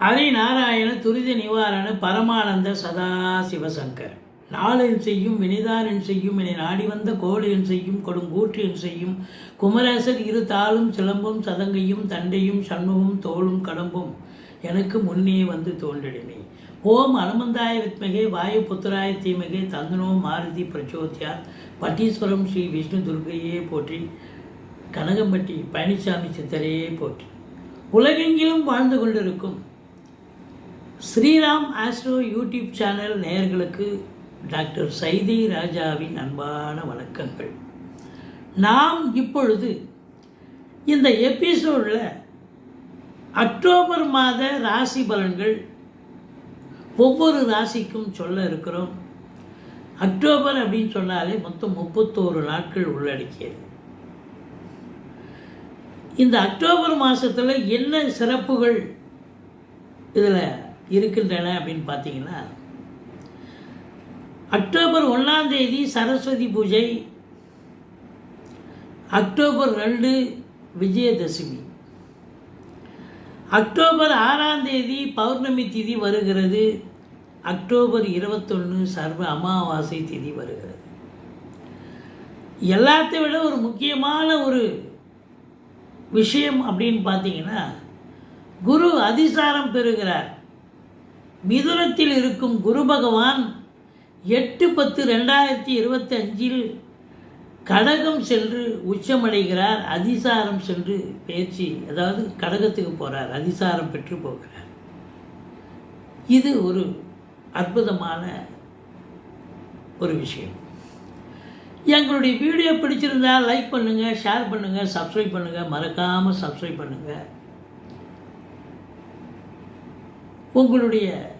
ஹரிநாராயண துரித நிவாரண பரமானந்த சதா சிவசங்கர் நாளின் செய்யும் வினிதாரன் செய்யும் என நாடி வந்த கோளென் செய்யும் கொடுங்கூற்றியன் செய்யும் குமரேசர் இரு தாளும் சிலம்பும் சதங்கையும் தண்டையும் சண்முகம் தோளும் கடம்பும் எனக்கு முன்னே வந்து தோன்றிடுமே. ஓம் அனுமந்தாய வித்மகே வாயு புத்திராய தீமகே தந்தனோ மாருதி பிரச்சோத்யா. பட்டீஸ்வரம் ஸ்ரீ விஷ்ணு துர்கையே போற்றி கனகம்பட்டி பழனிசாமி சித்தரையே போற்றி. உலகெங்கிலும் வாழ்ந்து கொண்டிருக்கும் ஸ்ரீராம் ஆஸ்ட்ரோ யூடியூப் சேனல் நேயர்களுக்கு டாக்டர் சைதி ராஜாவின் அன்பான வணக்கங்கள். நாம் இப்பொழுது இந்த எபிசோடில் அக்டோபர் மாத ராசி பலன்கள் ஒவ்வொரு ராசிக்கும் சொல்ல இருக்கிறோம். அக்டோபர் அப்படின்னு சொன்னாலே மொத்தம் முப்பத்தோரு நாட்கள் உள்ளடக்கியது. இந்த அக்டோபர் மாதத்தில் என்ன சிறப்புகள் இதில் இருக்கின்றன அப்படின்னு பார்த்தீங்கன்னா அக்டோபர் ஒன்றாம் தேதி சரஸ்வதி பூஜை அக்டோபர் ரெண்டு விஜயதசமி. அக்டோபர் ஆறாம் தேதி பௌர்ணமி திதி வருகிறது. அக்டோபர் இருபத்தொன்று சர்வ அமாவாசை திதி வருகிறது. எல்லாத்தை விட ஒரு முக்கியமான ஒரு விஷயம் அப்படின்னு பார்த்தீங்கன்னா குரு அதிசாரம் பெறுகிறார். மிதுனத்தில் இருக்கும் குரு பகவான் எட்டு பத்து ரெண்டாயிரத்தி இருபத்தி அஞ்சில் கடகம் சென்று உச்சமடைகிறார் அதிசாரம் சென்று பேச்சு அதாவது கடகத்துக்கு போகிறார் அதிசாரம் பெற்று போகிறார். இது ஒரு அற்புதமான ஒரு விஷயம். எங்களுடைய வீடியோ பிடிச்சிருந்தால் லைக் பண்ணுங்கள் ஷேர் பண்ணுங்கள் சப்ஸ்கிரைப் பண்ணுங்கள் மறக்காமல் சப்ஸ்கிரைப் பண்ணுங்கள் உங்களுடைய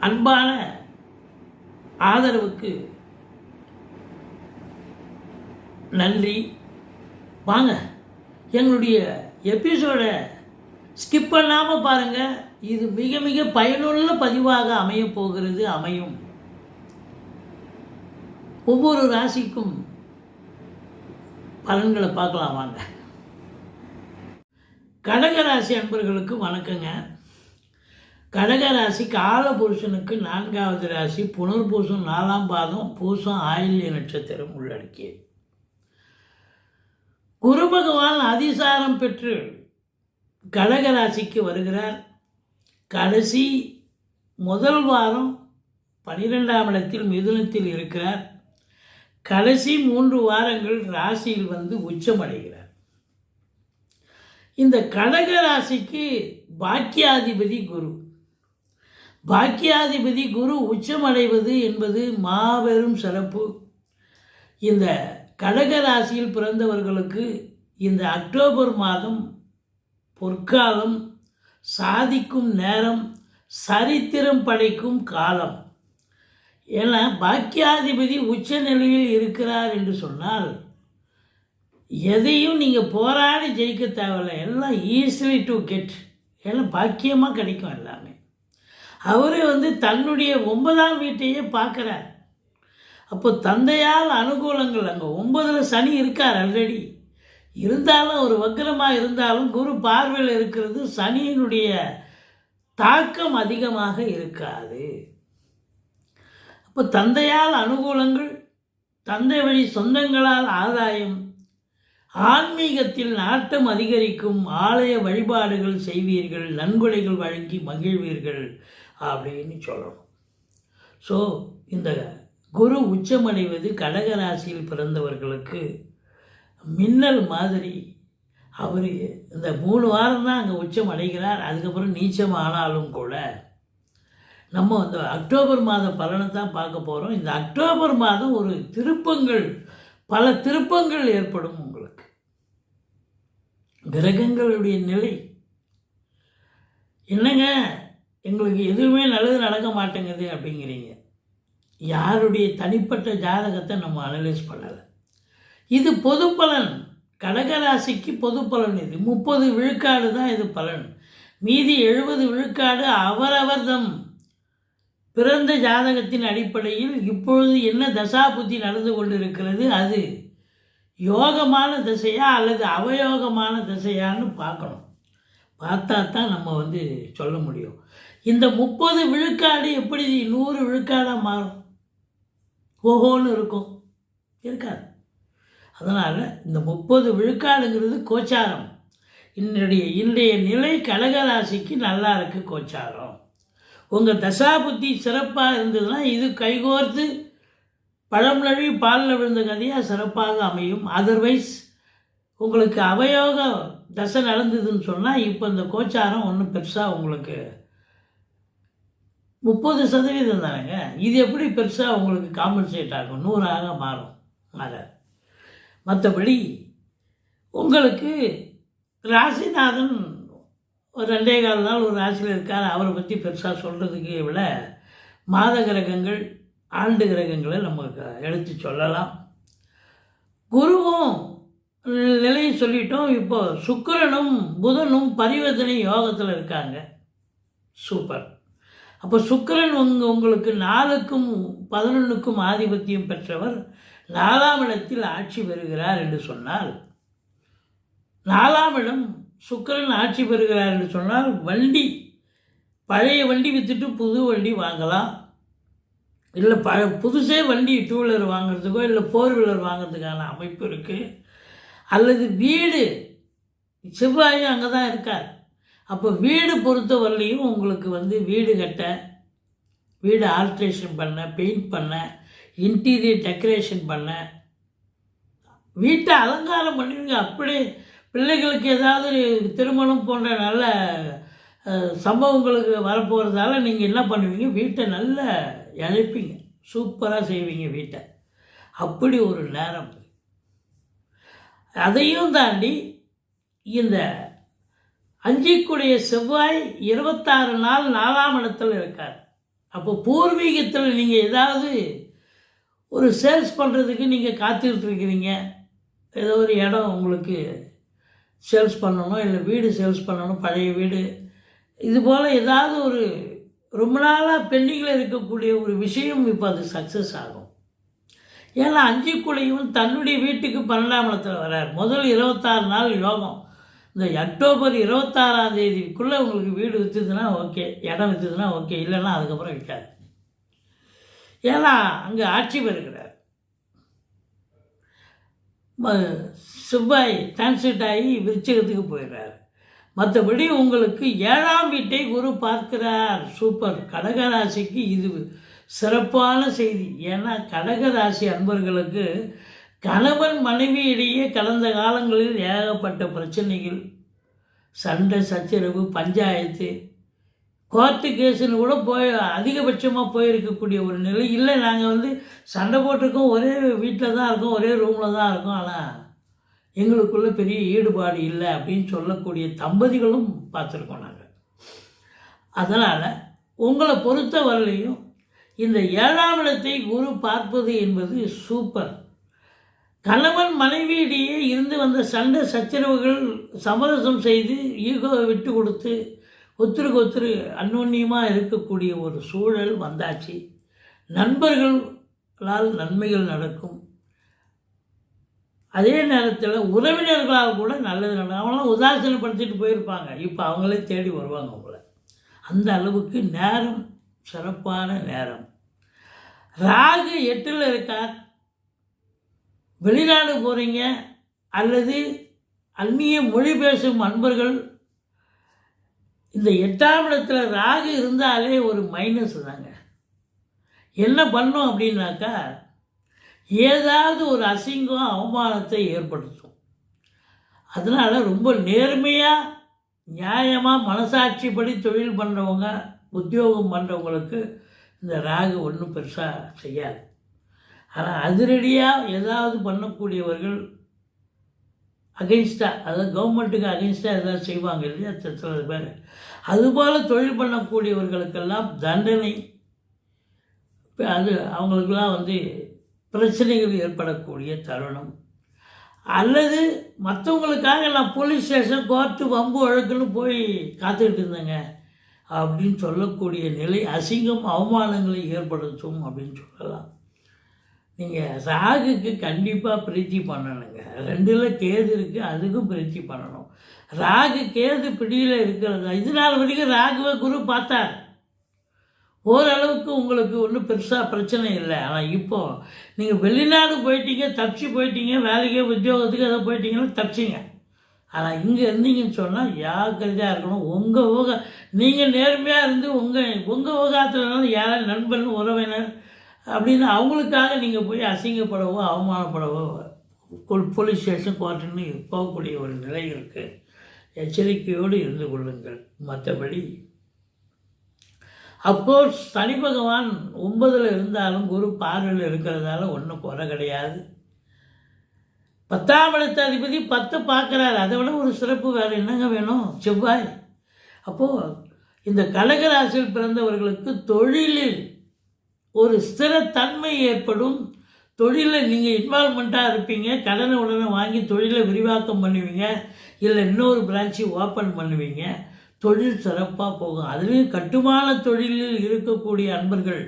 அன்பான ஆதரவுக்கு நன்றி. வாங்க எங்களுடைய எபிசோடை ஸ்கிப் பண்ணாமல் பாருங்கள் இது மிக மிக பயனுள்ள பதிவாக அமையப் போகிறது அமையும். ஒவ்வொரு ராசிக்கும் பலன்களை பார்க்கலாம் வாங்க. கடகராசி அன்பர்களுக்கு வணக்கங்க. கடகராசி காலபுருஷனுக்கு நான்காவது ராசி புனர்பூசம் நாலாம் பாதம் பூசம் ஆயில்ய நட்சத்திரம் உள்ளடக்கியது. குரு பகவான் அதிசாரம் பெற்று கடகராசிக்கு வருகிறார். கடைசி முதல் வாரம் பனிரெண்டாம் இடத்தில் மிதுனத்தில் இருக்கிறார். கடைசி மூன்று வாரங்கள் ராசியில் வந்து உச்சமடைகிறார். இந்த கடக ராசிக்கு பாக்கியாதிபதி குரு. பாக்கியாதிபதி குரு உச்சமடைவது என்பது மாபெரும் சிறப்பு. இந்த கடக ராசியில் பிறந்தவர்களுக்கு இந்த அக்டோபர் மாதம் பொற்காலம் சாதிக்கும் நேரம் சரித்திரம் படைக்கும் காலம். ஏன்னா பாக்கியாதிபதி உச்ச நிலையில் இருக்கிறார் என்று சொன்னால் எதையும் நீங்கள் போராடி ஜெயிக்க தேவையில்லை. எல்லாம் ஈஸிலி டு கெட் எல்லாம் பாக்கியமாக கிடைக்கும் எல்லாமே. அவரே வந்து தன்னுடைய ஒன்பதாம் வீட்டையே பார்க்குறார். அப்போ தந்தையால் அனுகூலங்கள் அங்கே ஒன்பதில் சனி இருக்கார் ஆல்ரெடி இருந்தாலும் ஒரு வக்கரமாக இருந்தாலும் குரு பார்வையில் இருக்கிறது சனியினுடைய தாக்கம் அதிகமாக இருக்காது. அப்போ தந்தையால் அனுகூலங்கள் தந்தை வழி சொந்தங்களால் ஆதாயம் ஆன்மீகத்தில் நாட்டம் அதிகரிக்கும் ஆலய வழிபாடுகள் செய்வீர்கள் நன்கொடைகள் வழங்கி மகிழ்வீர்கள் அப்படின்னு சொல்லணும். ஸோ இந்த குரு உச்சமடைவது கடகராசியில் பிறந்தவர்களுக்கு மின்னல் மாதிரி. அவர் இந்த மூணு வாரம் தான் அங்கே உச்சம் அடைகிறார் அதுக்கப்புறம் நீச்சம் ஆனாலும் கூட. நம்ம இந்த அக்டோபர் மாத பலனை தான் பார்க்க போகிறோம் இந்த அக்டோபர் மாதம் ஒரு திருப்பங்கள் பல திருப்பங்கள் ஏற்படும். கிரகங்களுடைய நிலை. என்னங்க? எங்களுக்கு எதுவுமே நல்லது நடக்க மாட்டேங்குது அப்படிங்கிறீங்க. யாருடைய தனிப்பட்ட ஜாதகத்தை நம்ம அனலைஸ் பண்ணலை. இது பொது பலன் கடகராசிக்கு பொது பலன் இது. முப்பது விழுக்காடு தான் இது பலன். மீதி எழுபது விழுக்காடு அவரவர் தம் பிறந்த ஜாதகத்தின் அடிப்படையில் இப்பொழுது என்ன தசா புத்தி நடந்து கொண்டிருக்கிறது? அது. யோகமான திசையா அல்லது அவயோகமான திசையான்னு பார்க்கணும். பார்த்தா தான் நம்ம வந்து சொல்ல முடியும். இந்த முப்பது விழுக்காடு எப்படி நூறு விழுக்காடாக மாறும்? ஓஹோன்னு இருக்கும். இருக்காது. அதனால் இந்த முப்பது விழுக்காடுங்கிறது கோச்சாரம். என்னுடைய இன்றைய நிலை கடகராசிக்கு நல்லா இருக்குது கோச்சாரம். உங்கள் தசாபுத்தி சிறப்பாக இருந்ததுன்னா இது கைகோர்த்து பழம் நழுவி பாலில் விழுந்த கதையாக சிறப்பாக அமையும். அதர்வைஸ் உங்களுக்கு அவயோக தசை நடந்ததுன்னு சொன்னால் இப்போ இந்த கோச்சாரம் ஒன்றும் பெருசாக உங்களுக்கு முப்பது சதவீதம் தானேங்க? இது எப்படி பெருசாக உங்களுக்கு காம்பன்சேட் ஆகும்? நூறாக மாறும். மாற மற்றபடி உங்களுக்கு ராசிநாதன் ஒரு ரெண்டே கால நாள் ஒரு ராசியில் இருக்கார். அவரை பற்றி பெருசாக சொல்கிறதுக்கு விட மாத கிரகங்கள் ஆண்டு கிரகங்களை நமக்கு எடுத்து சொல்லலாம். குருவும் நிலையை சொல்லிட்டோம். இப்போ சுக்கரனும் புதனும் பரிவர்த்தனை யோகத்தில் இருக்காங்க. சூப்பர். அப்போ சுக்கிரன் உங்க உங்களுக்கு நாலுக்கும் பதினொன்றுக்கும் ஆதிபத்தியம் பெற்றவர் நாலாம் இடத்தில் ஆட்சி பெறுகிறார் என்று சொன்னால் நாலாம் இடம் சுக்கரன் ஆட்சி பெறுகிறார் என்று சொன்னால் வண்டி பழைய வண்டி விற்றுட்டு புது வண்டி வாங்கலாம். இல்லை ப புதுசே வண்டி டூ வீலர் வாங்குறதுக்கோ இல்லை ஃபோர் வீலர் வாங்குறதுக்கான அமைப்பு இருக்குது அல்லது வீடு செவ்வாயும் அங்கே தான் இருக்கார். அப்போ வீடு பொறுத்த வரலையும் உங்களுக்கு வந்து வீடு கட்ட வீடு ஆல்ட்ரேஷன் பண்ண பெயிண்ட் பண்ண இன்டீரியர் டெக்கரேஷன் பண்ண வீட்டை அலங்காரம் பண்ணுவீங்க அப்படியே பிள்ளைகளுக்கு ஏதாவது திருமணம் போன்ற நல்ல சம்பவங்களுக்கு வரப்போகிறதால நீங்கள் என்ன பண்ணுவீங்க? வீட்டை நல்ல இழைப்பீங்க சூப்பராக செய்வீங்க வீட்டை. அப்படி ஒரு நேரம். அதையும் தாண்டி இந்த அஞ்சிக்குடைய செவ்வாய் இருபத்தாறு நாள் நாலாம் இடத்தில் இருக்கார். அப்போ பூர்வீகத்தில் நீங்கள் ஏதாவது ஒரு சேல்ஸ் பண்ணுறதுக்கு நீங்கள் காத்துக்கிட்டு ஏதோ ஒரு இடம் உங்களுக்கு சேல்ஸ் பண்ணணும் இல்லை வீடு சேல்ஸ் பண்ணணும் பழைய வீடு. இது போல் ஏதாவது ஒரு ரொம்ப நாளாக பெண்டிங்கில் இருக்கக்கூடிய ஒரு விஷயம் இப்போ அது சக்ஸஸ் ஆகும். ஏன்னா அஞ்சுக்குழையும் தன்னுடைய வீட்டுக்கு பன்னெண்டாம் இடத்துல வரார். முதல் இருபத்தாறு நாள் யோகம். இந்த அக்டோபர் இருபத்தாறாம் தேதிக்குள்ளே உங்களுக்கு வீடு விற்றுதுன்னா ஓகே இடம் விற்றுதுன்னா ஓகே இல்லைன்னா அதுக்கப்புறம் விற்காது ஏன்னா அங்கே ஆட்சி பெறுகிறார். ம- செவ்வாய் டிரான்ஸ்லேட் ஆகி விருச்சகத்துக்கு போயிடுறார். மற்றபடி உங்களுக்கு ஏழாம் வீட்டை குரு பார்க்கிறார். சூப்பர். கடகராசிக்கு இது சிறப்பான செய்தி. ஏன்னா கடகராசி அன்பர்களுக்கு கணவன் மனைவி இடையே கடந்த காலங்களில் ஏகப்பட்ட பிரச்சனைகள். சண்டை சச்சரவு பஞ்சாயத்து கோர்ட்டு கேஸுன்னு கூட போய் அதிகபட்சமாக போயிருக்கக்கூடிய ஒரு நிலை. இல்லை நாங்கள் வந்து சண்டை போட்டிருக்கோம். ஒரே வீட்டில் தான் இருக்கோம். ஒரே ரூமில் தான் இருக்கோம். ஆனால் எங்களுக்குள்ள பெரிய ஈடுபாடு இல்லை அப்படின்னு சொல்லக்கூடிய தம்பதிகளும் பார்த்துருக்கோம் நாங்கள். அதனால் உங்களை பொறுத்த வரலையும் இந்த ஏழாம் இடத்தை குரு பார்ப்பது என்பது சூப்பர் கணவன் மனைவியிடையே இருந்து வந்த சண்டை சச்சரவுகள் சமரசம் செய்து ஈகோவை விட்டு கொடுத்து ஒத்துருக்கு ஒத்துரு அந்யோன்யமாக இருக்கக்கூடிய ஒரு சூழல் வந்தாச்சு. நண்பர்களால் நன்மைகள் நடக்கும். அதே நேரத்தில் உறவினர்களாக கூட நல்லது நடக்கும். அவங்களாம் உதாசீனப்படுத்திட்டு போயிருப்பாங்க. இப்போ அவங்களே தேடி வருவாங்க உங்களை அந்த அளவுக்கு நேரம் சிறப்பான நேரம். ராகு எட்டில் இருக்கார். வெளிநாடு போகிறீங்க அல்லது அந்நிய மொழி பேசும் அன்பர்கள். இந்த எட்டாம் இடத்துல ராகு இருந்தாலே ஒரு மைனஸ் தாங்க. என்ன பண்ணும் அப்படின்னாக்கா ஏதாவது ஒரு அசிங்கம் அவமானத்தை ஏற்படுத்தும். அதனால் ரொம்ப நேர்மையாக நியாயமாக மனசாட்சிப்படி தொழில் பண்ணுறவங்க உத்தியோகம் பண்ணுறவங்களுக்கு இந்த ராகு ஒன்றும் பெருசாக செய்யாது. ஆனால் அதிரடியாக ஏதாவது பண்ணக்கூடியவர்கள் அகெயின்ஸ்டாக அதாவது கவர்மெண்ட்டுக்கு அகெயின்ஸ்டாக ஏதாவது செய்வாங்க இல்லையா சில பேர். அதுபோல் தொழில் பண்ணக்கூடியவர்களுக்கெல்லாம் தண்டனை. இப்போ அது அவங்களுக்கெல்லாம் வந்து பிரச்சனைகள் ஏற்படக்கூடிய தருணம். அல்லது மற்றவங்களுக்காக நான் போலீஸ் ஸ்டேஷன் கோர்ட்டு வம்பு வழக்குன்னு போய் காத்துக்கிட்டு இருந்தேங்க. அப்படின்னு சொல்லக்கூடிய நிலை அசிங்கம் அவமானங்களை ஏற்படுத்தும் அப்படின்னு சொல்லலாம். நீங்கள் ராகுக்கு கண்டிப்பாக பிரீத்தி பண்ணணுங்க. ரெண்டில் கேது இருக்குது அதுக்கும் பிரீத்தி பண்ணணும். ராகு கேது பிடியில் இருக்கிறது? இது நாள் வரைக்கும் ராகுவை குரு பார்த்தார். ஓரளவுக்கு உங்களுக்கு ஒன்றும் பெருசாக பிரச்சனை இல்லை. ஆனால் இப்போது நீங்கள் வெளிநாடு போயிட்டீங்க தப்பிச்சு போயிட்டீங்க வேலைக்கே உத்தியோகத்துக்கு எதோ போயிட்டீங்கன்னா தப்பிச்சிங்க. ஆனால் இங்கே இருந்தீங்கன்னு சொன்னால் ஜாக்கிரதையாக இருக்கணும்? உங்கள் ஊக நீங்கள் நேர்மையாக இருந்து உங்கள் உங்கள் விவகாரத்தில் யாராவது நண்பன் உறவினர் அப்படின்னு அவங்களுக்காக நீங்கள் போய் அசிங்கப்படவோ அவமானப்படவோ போலீஸ் ஸ்டேஷன் கோர்ட்டுன்னு போகக்கூடிய ஒரு நிலை இருக்குது எச்சரிக்கையோடு இருந்து கொள்ளுங்கள். மற்றபடி அப்போஸ் சனி பகவான் ஒன்பதில் இருந்தாலும் குரு பார்வையில் இருக்கிறதால ஒன்றும் குறை கிடையாது. பத்தாம் இடத்த அதிபதி பத்து பார்க்குறாரு. அதை விட ஒரு சிறப்பு வேறு என்னங்க வேணும்? செவ்வாய். அப்போது இந்த கடகராசியில் பிறந்தவர்களுக்கு தொழிலில் ஒரு ஸ்திரத்தன்மை ஏற்படும். தொழிலில் நீங்கள் இன்வால்மெண்ட்டாக இருப்பீங்க. கடனை உடனே வாங்கி தொழிலை விரிவாக்கம் பண்ணுவீங்க. இல்லை இன்னொரு பிரான்ச்சு ஓப்பன் பண்ணுவீங்க. தொழில் சிறப்பாக போகும். அதுலேயும் கட்டுமான தொழிலில் இருக்கக்கூடிய அன்பர்கள்.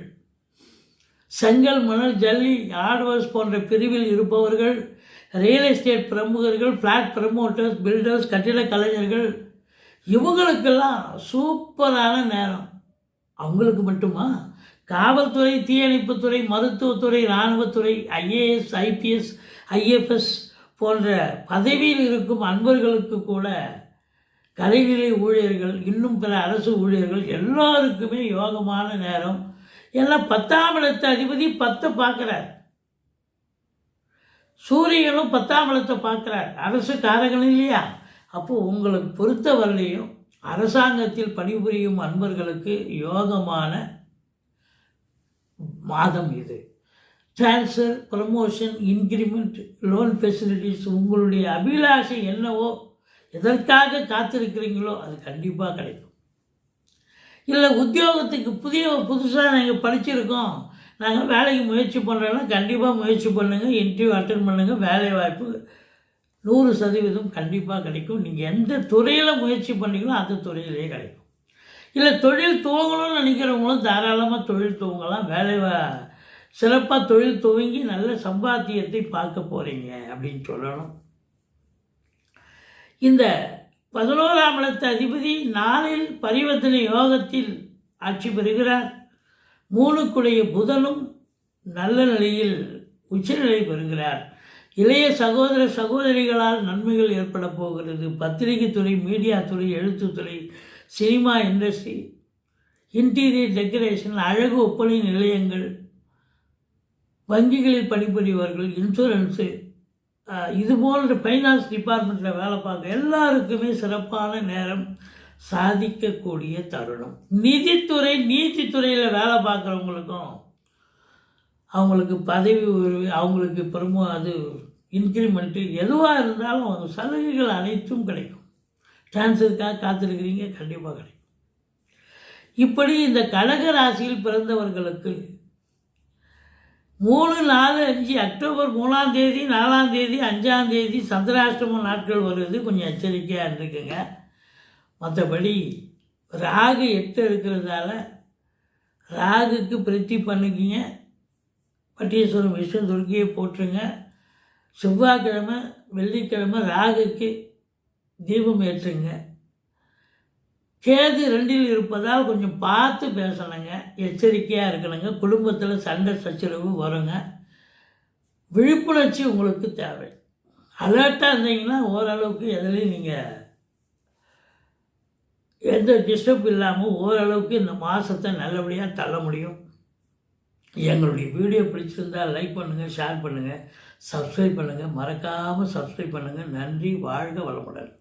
செங்கல் மணல் ஜல்லி ஹார்ட்வேர்ஸ் போன்ற பிரிவில் இருப்பவர்கள் ரியல் எஸ்டேட் பிரமுகர்கள் ஃப்ளாட் ப்ரமோட்டர்ஸ் பில்டர்ஸ் கட்டிட கலைஞர்கள் இவங்களுக்கெல்லாம் சூப்பரான நேரம். அவங்களுக்கு மட்டுமா? காவல்துறை தீயணைப்புத்துறை மருத்துவத்துறை இராணுவத்துறை ஐஏஎஸ் ஐபிஎஸ் ஐஎஃப்எஸ் போன்ற பதவியில் இருக்கும் அன்பர்களுக்கு கூட கலைநிலை ஊழியர்கள் இன்னும் பிற அரசு ஊழியர்கள் எல்லாருக்குமே யோகமான நேரம். எல்லாம் பத்தாம் இடத்து அதிபதி பத்தை பார்க்குறார். சூரியனும் பத்தாம் இடத்தை பார்க்குறார். அரசு காரகன் இல்லையா? அப்போது உங்களுக்கு பொறுத்தவரையிலையும் அரசாங்கத்தில் பணிபுரியும் அன்பர்களுக்கு யோகமான மாதம் இது. Transfer promotion increment loan facilities உங்களுடைய அபிலாஷை என்னவோ எதற்காக காத்திருக்கிறீங்களோ அது கண்டிப்பாக கிடைக்கும். இல்லை உத்தியோகத்துக்கு புதிய புதுசாக நாங்கள் படிச்சிருக்கோம். நாங்கள் வேலைக்கு முயற்சி பண்ணுறோன்னா கண்டிப்பாக முயற்சி பண்ணுங்கள் இன்டர்வியூ அட்டன் பண்ணுங்கள் வேலை வாய்ப்பு நூறு சதவீதம் கண்டிப்பாக கிடைக்கும். நீங்கள் எந்த துறையில் முயற்சி பண்ணீங்களோ அந்த துறையிலே கிடைக்கும். இல்லை தொழில் துவங்கணும்னு நினைக்கிறவங்களும் தாராளமாக தொழில் துவங்கலாம். வேலை வா- சிறப்பாக தொழில் துவங்கி நல்ல சம்பாத்தியத்தை பார்க்க போகிறீங்க அப்படின்னு சொல்லணும். இந்த பதினோராம் இடத்து அதிபதி நாளில் பரிவர்த்தனை யோகத்தில் ஆட்சி பெறுகிறார். மூணுக்குடைய புதனும் நல்ல நிலையில் உச்சநிலை பெறுகிறார். இளைய சகோதர சகோதரிகளால் நன்மைகள் ஏற்பட போகிறது. பத்திரிகை துறை மீடியா துறை எழுத்துத்துறை சினிமா இண்டஸ்ட்ரி இன்டீரியர் டெக்கரேஷன் அழகு ஒப்பனை நிலையங்கள் வங்கிகளில் பணிபுரிபவர்கள் இன்சூரன்ஸு இது போன்ற ஃபைனான்ஸ் டிபார்ட்மெண்ட்டில் வேலை பார்க்க எல்லாருக்குமே சிறப்பான நேரம் சாதிக்கக்கூடிய தருணம். நிதித்துறை நீதித்துறையில் வேலை பார்க்குறவங்களுக்கும் அவங்களுக்கு பதவி உயர்வு அவங்களுக்கு பிரமோ அது இன்க்ரிமெண்ட்டு எதுவாக இருந்தாலும் அவங்க சலுகைகள் அனைத்தும் கிடைக்கும். ட்ரான்ஸ்ஃபருக்காக காத்திருக்கிறீங்க கண்டிப்பாக கிடைக்கும். இப்படி இந்த கடக ராசியில் பிறந்தவர்களுக்கு மூணு நாலு அஞ்சு அக்டோபர் மூணாம் தேதி நாலாம் தேதி அஞ்சாம் தேதி சந்திராஷ்டம நாட்கள் வருது கொஞ்சம் எச்சரிக்கையாக இருந்துக்குங்க. மற்றபடி ராகு எட்டு இருக்கிறதால ராகுக்கு பிரத்தி பண்ணிக்கிங்க. பட்டீஸ்வரம் விஷ்ணு துர்கியை போட்டுருங்க செவ்வாய்க்கிழமை வெள்ளிக்கிழமை ராகுக்கு தீபம் ஏற்றுங்க. கேது ரெண்டில் இருப்பதால் கொஞ்சம் பார்த்து பேசணுங்க. எச்சரிக்கையாக இருக்கணுங்க. குடும்பத்தில் சண்டை சச்சரவு வருங்க. விழிப்புணர்ச்சி உங்களுக்கு தேவை. அலர்ட்டாக இருந்தீங்கன்னா ஓரளவுக்கு எதுலேயும் நீங்கள் எந்த டிஸ்டர்ப் இல்லாமல் ஓரளவுக்கு இந்த மாதத்தை நல்லபடியாக தள்ள முடியும். எங்களுடைய வீடியோ பிடிச்சிருந்தால் லைக் பண்ணுங்கள் ஷேர் பண்ணுங்கள் சப்ஸ்கிரைப் பண்ணுங்கள் மறக்காமல் சப்ஸ்கிரைப் பண்ணுங்கள் நன்றி வாழ்க வளமுடன்.